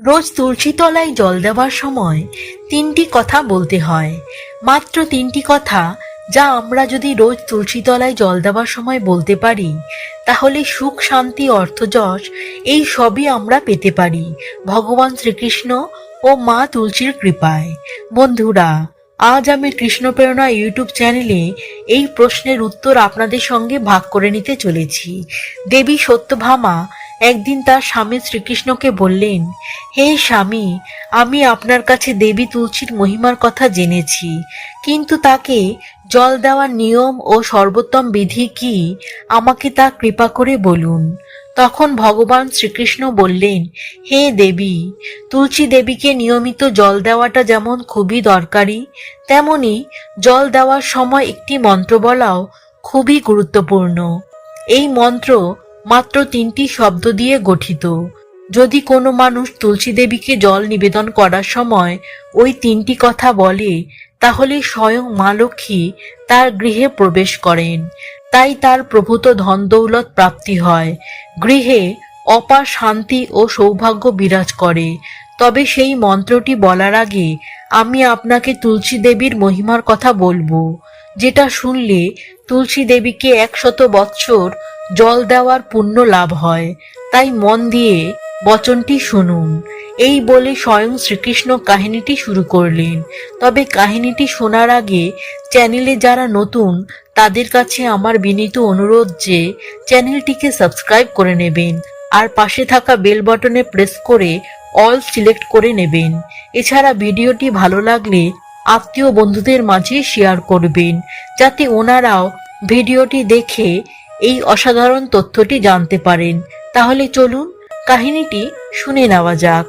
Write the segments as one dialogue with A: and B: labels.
A: রোজ তুলসী তলায় জল দেওয়ার সময় তিনটি কথা বলতে হয়। মাত্র তিনটি কথা, যা আমরা যদি রোজ তুলসী তলায় জল দেওয়ার সময় বলতে পারি, তাহলে সুখ, শান্তি, অর্থযশ, এই সবই আমরা পেতে পারি। ভগবান শ্রীকৃষ্ণ ও মা তুলসীর কৃপায়। বন্ধুরা, আজ আমি কৃষ্ণপ্রেরণা ইউটিউব চ্যানেলে এই প্রশ্নের উত্তর আপনাদের সঙ্গে ভাগ করে নিতে চলেছি। দেবী সত্যভামা একদিন তার স্বামী শ্রীকৃষ্ণকে বললেন, হে স্বামী, আমি আপনার কাছে দেবী তুলসীর মহিমার কথা জেনেছি, কিন্তু তাকে জল দেওয়ার নিয়ম ও সর্বোত্তম বিধি কি, আমাকে তা কৃপা করে বলুন। তখন ভগবান শ্রীকৃষ্ণ বললেন, হে দেবী, তুলসী দেবীকে নিয়মিত জল দেওয়াটা যেমন খুবই দরকারি, তেমনি জল দেওয়ার সময় একটি মন্ত্র বলাও খুবই গুরুত্বপূর্ণ। এই মন্ত্র মাত্র তিনটি শব্দ দিয়ে গঠিত। যদি কোনো মানুষ তুলসী দেবীকে জল নিবেদন করার সময় ওই তিনটি কথা বলে, তাহলে স্বয়ং মা লক্ষ্মী তার গৃহে প্রবেশ করেন। তাই তার প্রভূত ধন দৌলত প্রাপ্তি হয়। গৃহে অপার শান্তি ও সৌভাগ্য বিরাজ করে। তবে সেই মন্ত্রটি বলার আগে আমি আপনাকে তুলসী দেবীর মহিমার কথা বলব, যেটা শুনলে তুলসী দেবীকে একশত বৎসর জল দেওয়ার পুণ্য লাভ হয়। তাই মন দিয়ে বচনটি শুনুন। এই বলে স্বয়ং শ্রীকৃষ্ণ কাহিনীটি শুরু করলেন। তবে কাহিনীটি শোনার আগে চ্যানেলে যারা নতুন, তাদের কাছে আমার বিনীত অনুরোধ যে চ্যানেলটিকে সাবস্ক্রাইব করে নেবেন আর পাশে থাকা বেল বটনে প্রেস করে অল সিলেক্ট করে নেবেন। এছাড়া ভিডিওটি ভালো লাগলে আত্মীয় বন্ধুদের মাঝে শেয়ার করবেন, যাতে ওনারাও ভিডিওটি দেখে এই অসাধারণ তথ্যটি জানতে পারেন। তাহলে চলুন কাহিনীটি শুনে নেওয়া যাক।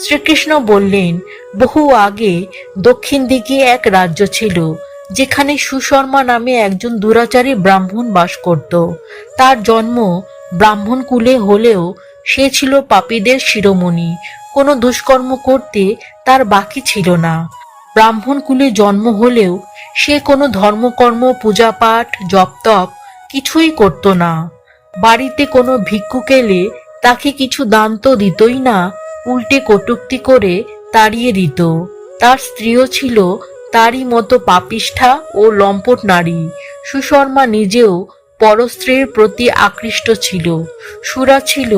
A: শ্রীকৃষ্ণ বললেন, বহু আগে দক্ষিণ দিকে এক রাজ্য ছিল, যেখানে সুশর্মা নামে একজন দুরাচারী ব্রাহ্মণ বাস করত। তার জন্ম ব্রাহ্মণ কুলে হলেও সে ছিল পাপীদের শিরোমণি। কোনো দুষ্কর্ম করতে তার বাকি ছিল না। ব্রাহ্মণ কুলে জন্ম হলেও সে কোনো ধর্মকর্ম, পূজাপাঠ, জপতপ কিছুই করত না। বাড়িতে কোনো ভিক্ষুক এলে তাকে কিছু দান তো দিতই না, উল্টে কটুক্তি করে তাড়িয়ে দিত। তার স্ত্রীও ছিল তারই মতো পাপিষ্ঠা ও লম্পট নারী। সুশর্মা নিজেও পরস্ত্রীর প্রতি আকৃষ্ট ছিল। সুরা ছিল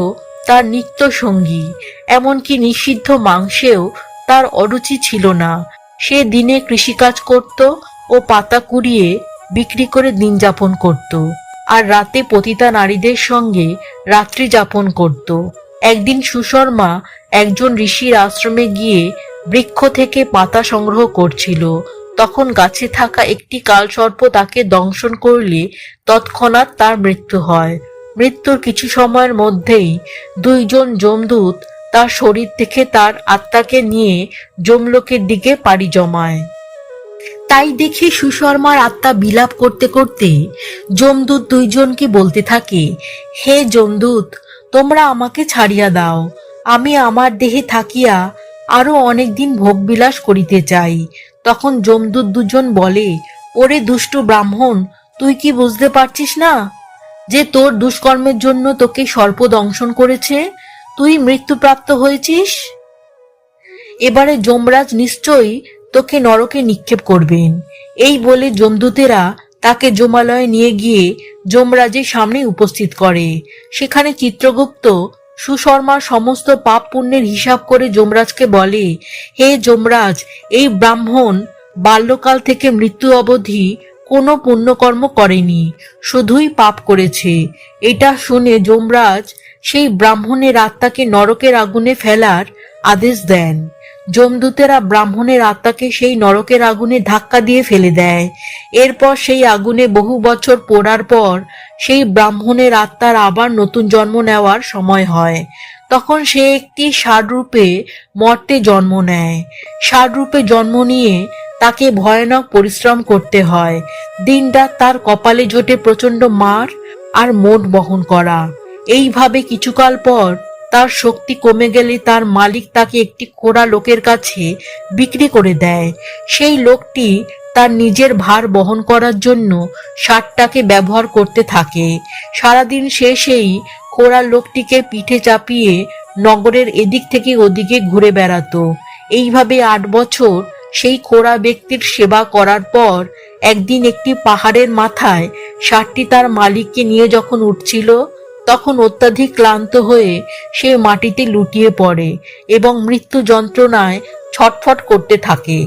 A: তার নিত্য সঙ্গী, এমনকি নিষিদ্ধ মাংসেও তার অরুচি ছিল না। সে দিনে কৃষিকাজ করত ও পাতা কুড়িয়ে বিক্রি করে দিন যাপন করত। আর রাতে পতিতা নারীদের সঙ্গে রাত্রি যাপন করত। একদিন সুশর্মা একজন ঋষির আশ্রমে গিয়ে বৃক্ষ থেকে পাতা সংগ্রহ করছিল। তখন গাছে থাকা একটি কালসর্প তাকে দংশন করলে তৎক্ষণাৎ তার মৃত্যু হয়। মৃত্যুর কিছু সময়ের মধ্যেই দুইজন যমদূত তার শরীর থেকে তার আত্মাকে নিয়ে যমলোকের দিকে পাড়ি জমায়। তাই দেখে সুশর্মার আত্মা বিলাপ করতে করতে যমদূত দুইজনকে বলতে থাকে, হে যমদূত, তোমরা আমাকে ছাড়িয়া দাও। আমি আমার দেহে থাকিয়া আরও অনেকদিন ভোগবিলাস করিতে চাই। তখন যমদূত দুজন বলে, ওরে দুষ্ট ব্রাহ্মণ, তুই কি বুঝতে পারছিস না যে তোর দুষ্কর্মের জন্য তোকে সর্প দংশন করেছে? তুই মৃত্যুপ্রাপ্ত হয়েছিস? এবারে যমরাজ নিশ্চয়ই তোকে নরকে নিক্ষেপ করবেন। এই বলে যমদূতেরা তাকে যমালয়ে নিয়ে গিয়ে যমরাজের সামনে উপস্থিত করে। সেখানে চিত্রগুপ্ত সুশর্মার সমস্ত পাপ পুণ্যের হিসাব করে যমরাজকে বলে, হে যমরাজ, এই ব্রাহ্মণ বাল্যকাল থেকে মৃত্যু অবধি কোনো পুণ্যকর্ম করেনি, শুধুই পাপ করেছে। এটা শুনে যমরাজ সেই ব্রাহ্মণের আত্মাকে নরকের আগুনে ফেলার আদেশ দেন। যমদূতেরা ব্রাহ্মণের আত্মাকে সেই নরকের আগুনে ধাক্কা দিয়ে ফেলে দেয়। এরপর সেই আগুনে বহু বছর পোড়ার পর সেই ব্রাহ্মণের আত্মার আবার নতুন জন্ম নেওয়ার সময় হয়। তখন সে একটি ষাঁড়রূপে মর্তে জন্ম নেয়। ষাঁড়রূপে জন্ম নিয়ে তাকে ভয়ানক পরিশ্রম করতে হয়। দিনরাত তার কপালে জোটে প্রচণ্ড মার আর মোট বহন করা। এইভাবে কিছুকাল পর তার শক্তি কমে গেলে তার মালিক তাকে একটি কোড়া লোকের কাছে বিক্রি করে দেয়। সেই লোকটি তার নিজের ভার বহন করার জন্য ষাটটাকে ব্যবহার করতে থাকে। সারাদিন সেই কোড়া লোকটিকে পিঠে চাপিয়ে নগরের এদিক থেকে ওদিকে ঘুরে বেড়াতো। এইভাবে আট বছর সেই খোড়া ব্যক্তির সেবা করার পর একদিন একটি পাহাড়ের মাথায় ষাটটি তার মালিককে নিয়ে যখন উঠছিল তখন অত্যাধিক ক্লান্ত হয়ে সে মাটিতে লুটিয়ে পড়ে এবং মৃত্যু যন্ত্রণায় ছটফট করতে থাকে।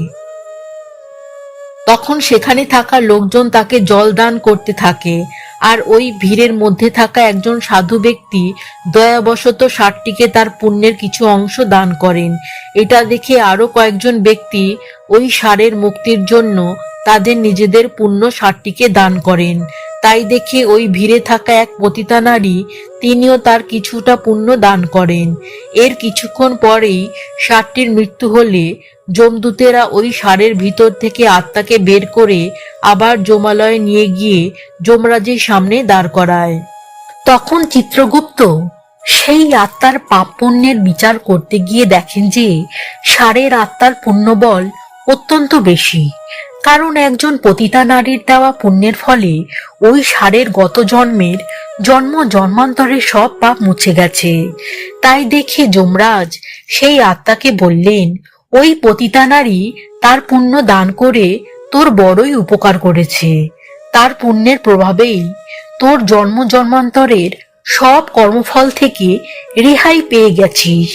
A: তখন সেখানে থাকা লোকজন তাকে জল দান করতে থাকে আর ওই ভিড়ের মধ্যে থাকা একজন সাধু ব্যক্তি দয়াবশত ষাটটিকে তার পুণ্যের কিছু অংশ দান করেন। এটা দেখে আরও কয়েকজন ব্যক্তি ওই সারের মুক্তির জন্য তাদের নিজেদের পুণ্য ষাটটিকে দান করেন। তাই দেখে ওই ভিড়ে থাকা এক পতিতা নারী তিনিও তার কিছুটা পুণ্য দান করেন। এর কিছুক্ষণ পরেই ষাটটির মৃত্যু হলে যমদূতেরা ওই সারের ভিতর থেকে আত্মাকে বের করে আবার যমালয়ে নিয়ে গিয়ে যমরাজের সামনে দাঁড় করায়। তখন চিত্রগুপ্ত সেই আত্মার পাপ পুণ্যের বিচার করতে গিয়ে দেখেন যে সারের আত্মার পুণ্যবল অত্যন্ত বেশি। কারণ একজন পতিতা নারীর দেওয়া পুণ্যের ফলে ওই সারের গত জন্মের জন্ম জন্মান্তরের সব পাপ মুছে গেছে। তাই দেখে যমরাজ সেই আত্মাকে বললেন, ওই পতিতা নারী তার পুণ্য দান করে তোর বড়ই উপকার করেছে। তার পুণ্যের প্রভাবেই তোর জন্ম জন্মান্তরের সব কর্মফল থেকে রেহাই পেয়ে গেছিস।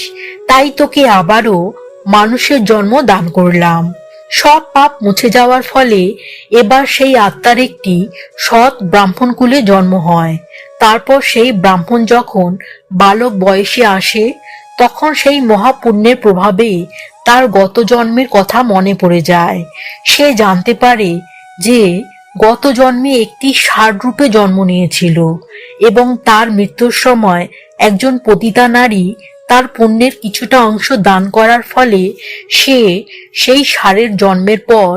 A: তাই তোকে আবারও মানুষের জন্ম দান করলাম। সব পাপ মুছে যাওয়ার ফলে এবার সেই আত্মার একটি সৎ ব্রাহ্মণ কুলে জন্ম হয়। তারপর সেই ব্রাহ্মণ যখন বালক বয়সে আসে, তখন সেই মহাপুণ্যের প্রভাবে তার গত জন্মের কথা মনে পড়ে যায়। সে জানতে পারে যে গত জন্মে একটি ষাঁড় রূপে জন্ম নিয়েছিল এবং তার মৃত্যুর সময় একজন পতিতা নারী তার পুণ্যের কিছুটা অংশ দান করার ফলে সে সেই ষাঁড়ের জন্মের পর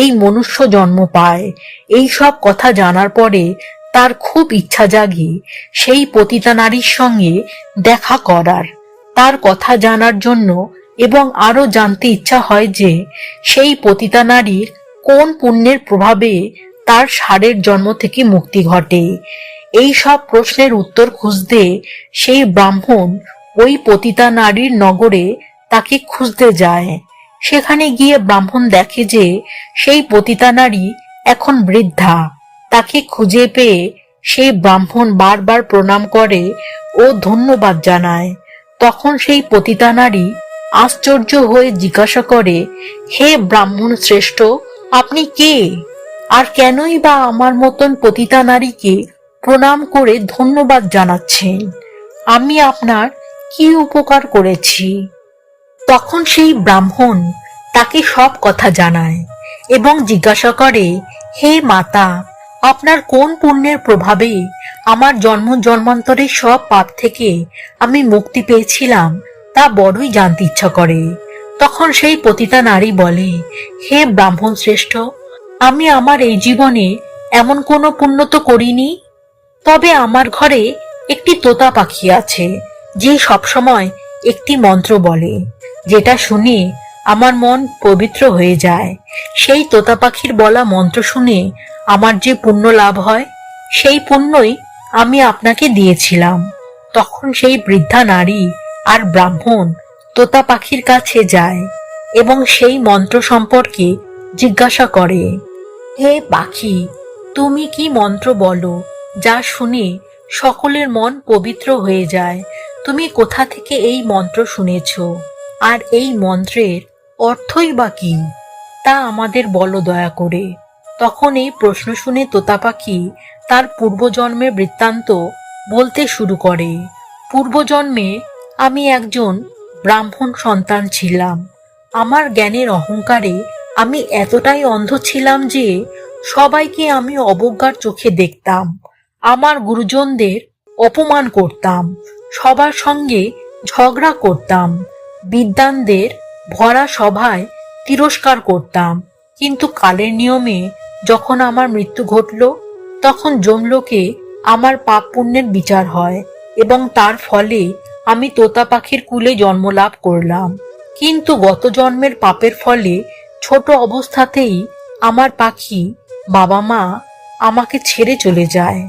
A: এই মনুষ্য জন্ম পায়। এই সব কথা জানার পরে তার খুব ইচ্ছা জাগে সেই পতিতা নারীর সঙ্গে দেখা করার। তার কথা জানার জন্য এবং আরও জানতে ইচ্ছা হয় যে সেই পতিতা নারীর কোন পুণ্যের প্রভাবে তার ষাঁড়ের জন্ম থেকে মুক্তি ঘটে। এই সব প্রশ্নের উত্তর খুঁজতে সেই ব্রাহ্মণ ওই পতিতা নারীর নগরে তাকে খুঁজতে যায়। সেখানে গিয়ে ব্রাহ্মণ দেখে যে সেই পতিতা নারী এখন বৃদ্ধা। তাকে খুঁজে পেয়ে সেই ব্রাহ্মণ বারবার প্রণাম করে ও ধন্যবাদ জানায়। তখন সেই পতিতা নারী আশ্চর্য হয়ে জিজ্ঞাসা করে, হে ব্রাহ্মণ শ্রেষ্ঠ, আপনি কে? আর কেনই বা আমার মতন পতিতা নারীকে প্রণাম করে ধন্যবাদ জানাচ্ছেন? আমি আপনার কি উপকার করেছি? তখন সেই ব্রাহ্মণ তাকে সব কথা জানায় এবং জিজ্ঞাসা করে, হে মাতা, আপনার কোন পুণ্যের প্রভাবে আমার জন্ম জন্মান্তরের সব পাপ থেকে আমি মুক্তি পেয়েছিলাম তা বড়ই জানতে ইচ্ছা করে? তখন সেই পতিতা নারী বলে, হে ব্রাহ্মণ শ্রেষ্ঠ, আমি আমার এই জীবনে এমন কোনো পুণ্য তো করিনি, তবে আমার ঘরে একটি তোতা পাখি আছে যে সবসময় একটি মন্ত্র বলে, যেটা শুনে আমার মন পবিত্র হয়ে যায়। সেই তোতা পাখির বলা মন্ত্র শুনে আমার যে পুণ্য লাভ হয়, সেই পুণ্যই আমি আপনাকে দিয়েছিলাম। তখন সেই বৃদ্ধা নারী আর ব্রাহ্মণ তোতা পাখির কাছে যায় এবং সেই মন্ত্র সম্পর্কে জিজ্ঞাসা করে, হে পাখি, তুমি কি মন্ত্র বলো, যা শুনে সকলের মন পবিত্র হয়ে যায় তুমি কোথা থেকে এই মন্ত্র শুনেছ? আর এই মন্ত্রের অর্থই বা কি? তা আমাদের বলো দয়া করে। তখন এই প্রশ্ন শুনে তোতা পাখি তার পূর্বজন্মের বৃত্তান্ত বলতে শুরু করে। পূর্বজন্মে আমি একজন ব্রাহ্মণ সন্তান ছিলাম। আমার জ্ঞানের অহংকারে আমি এতটাই অন্ধ ছিলাম যে সবাইকে আমি অবজ্ঞার চোখে দেখতাম। আমার গুরুজনদের অপমান করতাম। সবার সঙ্গে ঝগড়া করতাম। বিদ্বানদের ভরা সভায় তিরস্কার করতাম। কিন্তু কালের নিয়মে যখন আমার মৃত্যু ঘটল, তখন জমলোকে আমার পাপ পুণ্যের বিচার হয় এবং তার ফলে আমি তোতা পাখির কুলে জন্মলাভ করলাম। কিন্তু গত জন্মের পাপের ফলে ছোট অবস্থাতেই আমার পাখি বাবা মা আমাকে ছেড়ে চলে যায়।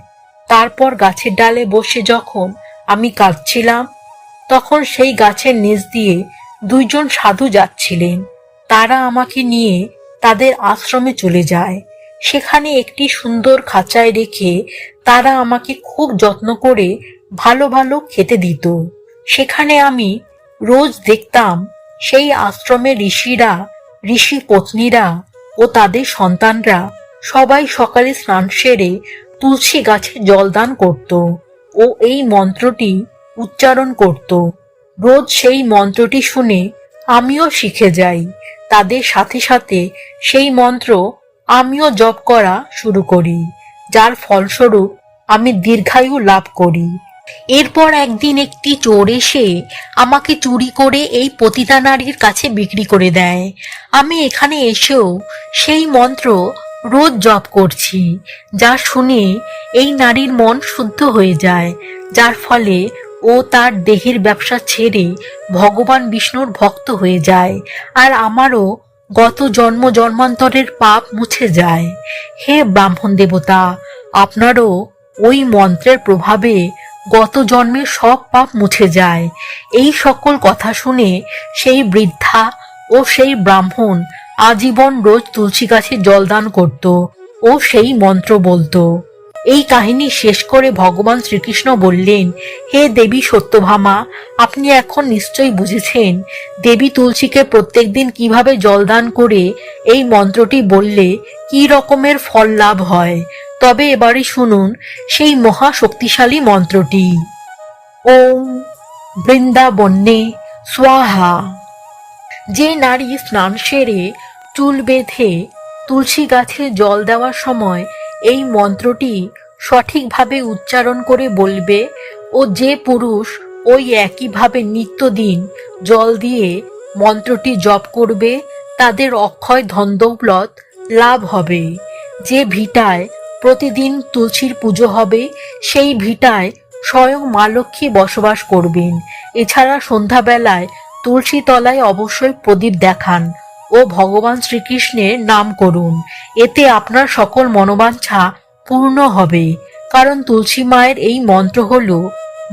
A: তারপর গাছের ডালে বসে যখন আমি কাঁদছিলাম। তখন সেই গাছের নিচ দিয়ে দুইজন সাধু যাচ্ছিলেন। তারা আমাকে নিয়ে তাদের আশ্রমে চলে যায়। সেখানে একটি সুন্দর খাঁচায় রেখে তারা আমাকে খুব যত্ন করে ভালো ভালো খেতে দিত। সেখানে আমি রোজ দেখতাম সেই আশ্রমে ঋষিরা, ঋষি পত্নীরা ও তাদের সন্তানরা সবাই সকালে স্নান সেরে তুলসী গাছে জলদান করত। ও এই মন্ত্রটি উচ্চারণ করত। রোজ সেই মন্ত্রটি শুনে আমিও শিখে যাই। তাদের সাথে সাথে সেই মন্ত্র আমিও জপ করা শুরু করি, যার ফলস্বরূপ আমি দীর্ঘায়ু লাভ করি। এরপর একদিন একটি চোর এসে আমাকে চুরি করে এই পতিতা নারীর কাছে বিক্রি করে দেয়। আমি এখানে এসেও সেই মন্ত্র রোজ জপ করছি, যা শুনে এই নারীর মন শুদ্ধ হয়ে যায়, যার ফলে ও তার দেহের ব্যবসা ছেড়ে ভগবান বিষ্ণুর ভক্ত হয়ে যায়, আর আমারও গত জন্ম জন্মান্তরের পাপ মুছে যায়। হে ব্রাহ্মণ দেবতা, আপনারও ওই মন্ত্রের প্রভাবে গত জন্মের সব পাপ মুছে যায়। এই সকল কথা শুনে সেই বৃদ্ধা ও সেই ব্রাহ্মণ আজীবন রোজ তুলসী গাছে জলদান করত। ও সেই মন্ত্র বলতো। এই কাহিনী শেষ করে ভগবান শ্রীকৃষ্ণ বললেন, হে দেবী সত্যভামা, আপনি এখন নিশ্চয়ই বুঝেছেন, দেবী তুলসীকে প্রত্যেকদিন কীভাবে জলদান করে এই মন্ত্রটি বললে কি রকমের ফল লাভ হয়। তবে এবারে শুনুন সেই মহা শক্তিশালী মন্ত্রটি। ওম বৃন্দাবন্যে স্বাহা। যে নারী স্নান সেরে চুল বেঁধে তুলসী গাছে জল দেওয়ার সময় এই মন্ত্রটি সঠিকভাবে উচ্চারণ করে বলবে, ও যে পুরুষ, ওই একইভাবে নিত্যদিন জল দিয়ে মন্ত্রটি জপ করবে, তাদের অক্ষয় ধনদৌলত লাভ হবে। যে ভিটায় প্রতিদিন তুলসীর পুজো হবে, সেই ভিটায় স্বয়ং মা লক্ষ্মী বসবাস করবেন। এছাড়া সন্ধ্যাবেলায় তুলসী তলায় অবশ্যই প্রদীপ দেখান। ও ভগবান শ্রীকৃষ্ণের নাম করুন। এতে আপনার সকল মনোবাঞ্ছা পূর্ণ হবে। কারণ তুলসী মায়ের এই মন্ত্র হল,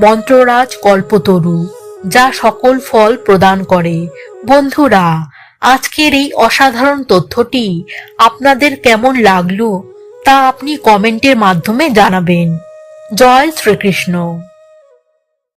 A: মন্ত্ররাজ কল্পতরু যা সকল ফল প্রদান করে। বন্ধুরা, আজকের এই অসাধারণ তথ্যটি আপনাদের কেমন লাগল তা আপনি কমেন্টের মাধ্যমে জানাবেন। জয় শ্রীকৃষ্ণ।